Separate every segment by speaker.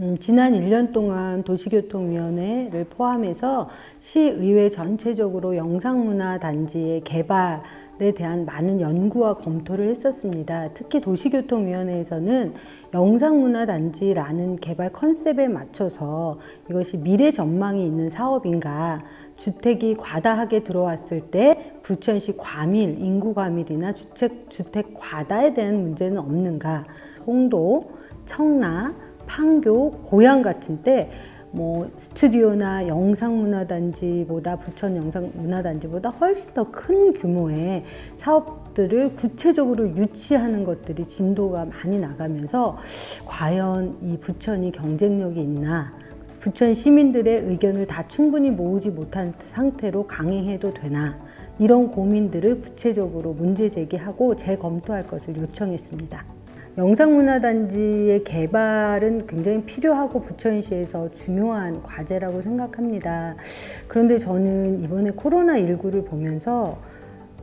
Speaker 1: 음, 지난 1년 동안 도시교통위원회를 포함해서 시의회 전체적으로 영상문화 단지의 개발 에 대한 많은 연구와 검토를 했었습니다. 특히 도시교통위원회에서는 영상문화단지라는 개발 컨셉에 맞춰서 이것이 미래 전망이 있는 사업인가, 주택이 과다하게 들어왔을 때 부천시 과밀, 인구 과밀이나 주택, 주택 과다에 대한 문제는 없는가, 홍도, 청라, 판교, 고양 같은 때뭐 스튜디오나 영상문화단지보다 부천 영상문화단지보다 훨씬 더 큰 규모의 사업들을 구체적으로 유치하는 것들이 진도가 많이 나가면서 과연 이 부천이 경쟁력이 있나 부천 시민들의 의견을 다 충분히 모으지 못한 상태로 강행해도 되나 이런 고민들을 구체적으로 문제 제기하고 재검토할 것을 요청했습니다. 영상문화단지의 개발은 굉장히 필요하고 부천시에서 중요한 과제라고 생각합니다. 그런데 저는 이번에 코로나19를 보면서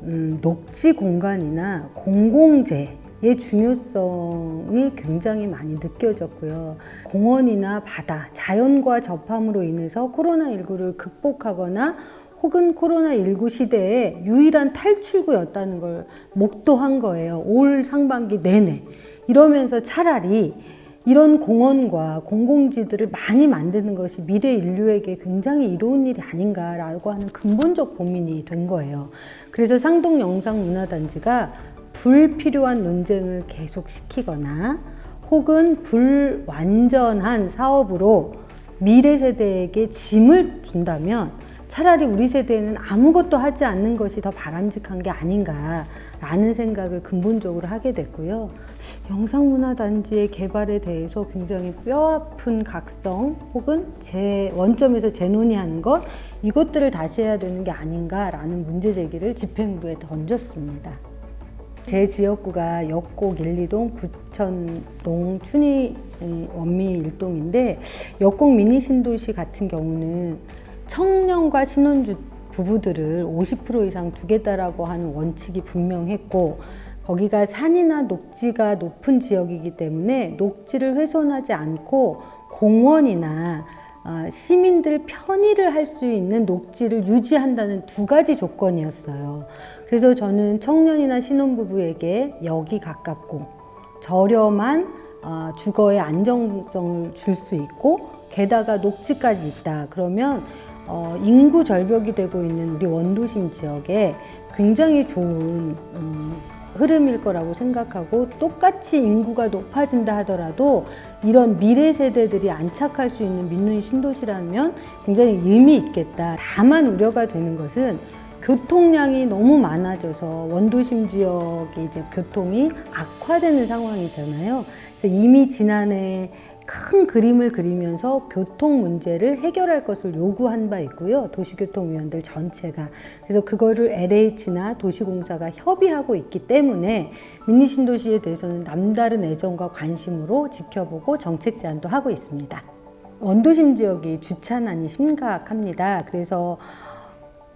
Speaker 1: 음, 녹지 공간이나 공공재 의 중요성이 굉장히 많이 느껴졌고요. 공원이나 바다, 자연과 접함으로 인해서 코로나19를 극복하거나 혹은 코로나19 시대에 유일한 탈출구였다는 걸 목도한 거예요. 올 상반기 내내. 이러면서 차라리 이런 공원과 공공지들을 많이 만드는 것이 미래 인류에게 굉장히 이로운 일이 아닌가라고 하는 근본적 고민이 된 거예요. 그래서 상동 영상 문화단지가 불필요한 논쟁을 계속 시키거나 혹은 불완전한 사업으로 미래 세대에게 짐을 준다면 차라리 우리 세대는 아무것도 하지 않는 것이 더 바람직한 게 아닌가라는 생각을 근본적으로 하게 됐고요. 영상문화단지의 개발에 대해서 굉장히 뼈아픈 각성 혹은 제 원점에서 재논의하는 것 이것들을 다시 해야 되는 게 아닌가라는 문제 제기를 집행부에 던졌습니다. 제 지역구가 역곡 1, 2동, 부천동, 춘희 원미 일동인데 역곡 미니 신도시 같은 경우는 청년과 신혼주 부부들을 50% 이상 두겠다라고 하는 원칙이 분명했고 거기가 산이나 녹지가 높은 지역이기 때문에 녹지를 훼손하지 않고 공원이나 어, 시민들 편의를 할 수 있는 녹지를 유지한다는 두 가지 조건이었어요. 그래서 저는 청년이나 신혼부부에게 역이 가깝고 저렴한 어, 주거의 안정성을 줄 수 있고 게다가 녹지까지 있다. 그러면 어, 인구 절벽이 되고 있는 우리 원도심 지역에 굉장히 좋은 음, 흐름일 거라고 생각하고 똑같이 인구가 높아진다 하더라도 이런 미래 세대들이 안착할 수 있는 민눈이 신도시라면 굉장히 의미 있겠다. 다만 우려가 되는 것은 교통량이 너무 많아져서 원도심 지역의 이제 교통이 악화되는 상황이잖아요. 그래서 이미 지난해 큰 그림을 그리면서 교통 문제를 해결할 것을 요구한 바 있고요. 도시교통위원들 전체가. 그래서 그거를 LH나 도시공사가 협의하고 있기 때문에 미니신도시에 대해서는 남다른 애정과 관심으로 지켜보고 정책 제안도 하고 있습니다. 원도심 지역이 주차난이 심각합니다. 그래서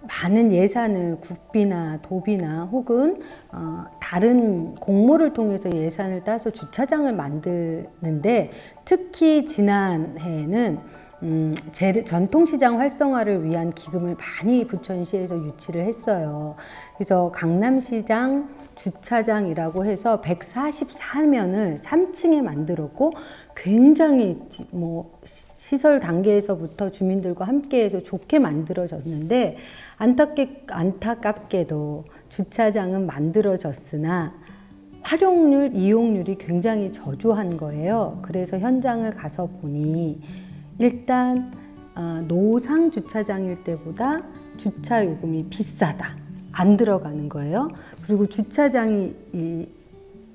Speaker 1: 많은 예산을 국비나 도비나 혹은 어, 다른 공모를 통해서 예산을 따서 주차장을 만드는데 특히 지난해에는 음, 재, 전통시장 활성화를 위한 기금을 많이 부천시에서 유치를 했어요. 그래서 강남시장 주차장이라고 해서 144면을 3층에 만들었고 굉장히 뭐 시설 단계에서부터 주민들과 함께해서 좋게 만들어졌는데 안타깝게, 안타깝게도 주차장은 만들어졌으나 활용률, 이용률이 굉장히 저조한 거예요. 그래서 현장을 가서 보니 일단 어, 노상 주차장일 때보다 주차 요금이 비싸다. 안 들어가는 거예요. 그리고 주차장이 이,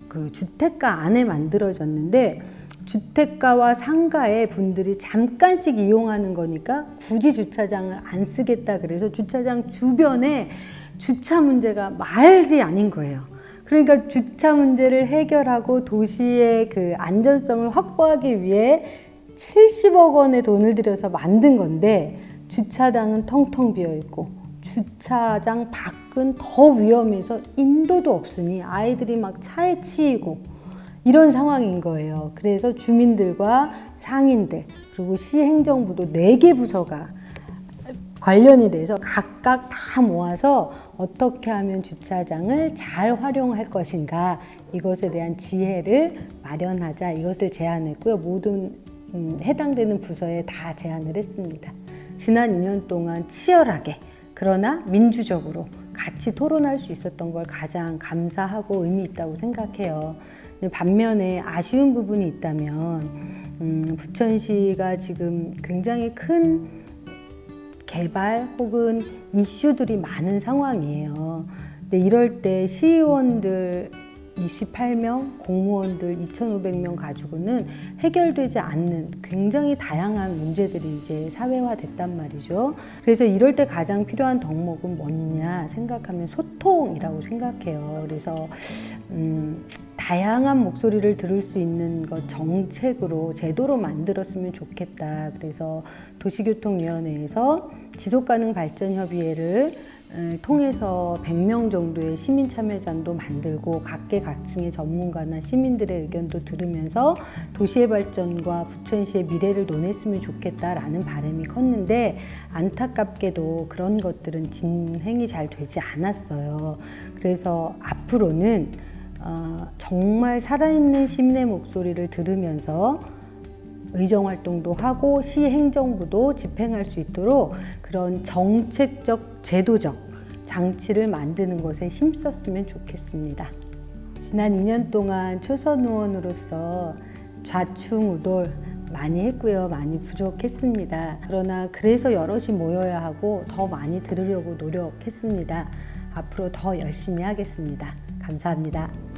Speaker 1: 그 주택가 안에 만들어졌는데 주택가와 상가의 분들이 잠깐씩 이용하는 거니까 굳이 주차장을 안 쓰겠다 그래서 주차장 주변에 주차 문제가 말이 아닌 거예요. 그러니까 주차 문제를 해결하고 도시의 그 안전성을 확보하기 위해 70억 원의 돈을 들여서 만든 건데 주차장은 텅텅 비어 있고 주차장 밖 은 더 위험해서 인도도 없으니 아이들이 막 차에 치이고 이런 상황인 거예요. 그래서 주민들과 상인들 그리고 시 행정부도 네 개 부서가 관련이 돼서 각각 다 모아서 어떻게 하면 주차장을 잘 활용할 것인가 이것에 대한 지혜를 마련하자 이것을 제안했고요. 모든 음, 해당되는 부서에 다 제안을 했습니다. 지난 2년 동안 치열하게 그러나 민주적으로 같이 토론할 수 있었던 걸 가장 감사하고 의미 있다고 생각해요. 반면에 아쉬운 부분이 있다면 음, 부천시가 지금 굉장히 큰 개발 혹은 이슈들이 많은 상황이에요. 근데 이럴 때 시의원들 28명, 공무원들 2,500명 가지고는 해결되지 않는 굉장히 다양한 문제들이 이제 사회화됐단 말이죠. 그래서 이럴 때 가장 필요한 덕목은 뭐냐 생각하면 소통이라고 생각해요. 그래서 음, 다양한 목소리를 들을 수 있는 것 정책으로 제도로 만들었으면 좋겠다. 그래서 도시교통위원회에서 지속가능 발전 협의회를 에, 통해서 100명 정도의 시민 참여단도 만들고 각계각층의 전문가나 시민들의 의견도 들으면서 도시의 발전과 부천시의 미래를 논했으면 좋겠다라는 바람이 컸는데 안타깝게도 그런 것들은 진행이 잘 되지 않았어요. 그래서 앞으로는 어, 정말 살아있는 시민의 목소리를 들으면서 의정 활동도 하고 시 행정부도 집행할 수 있도록 그런 정책적 제도적 장치를 만드는 것에 힘썼으면 좋겠습니다. 지난 2년 동안 초선 의원으로서 좌충우돌 많이 했고요. 많이 부족했습니다. 그러나 그래서 여럿이 모여야 하고 더 많이 들으려고 노력했습니다. 앞으로 더 열심히 하겠습니다. 감사합니다.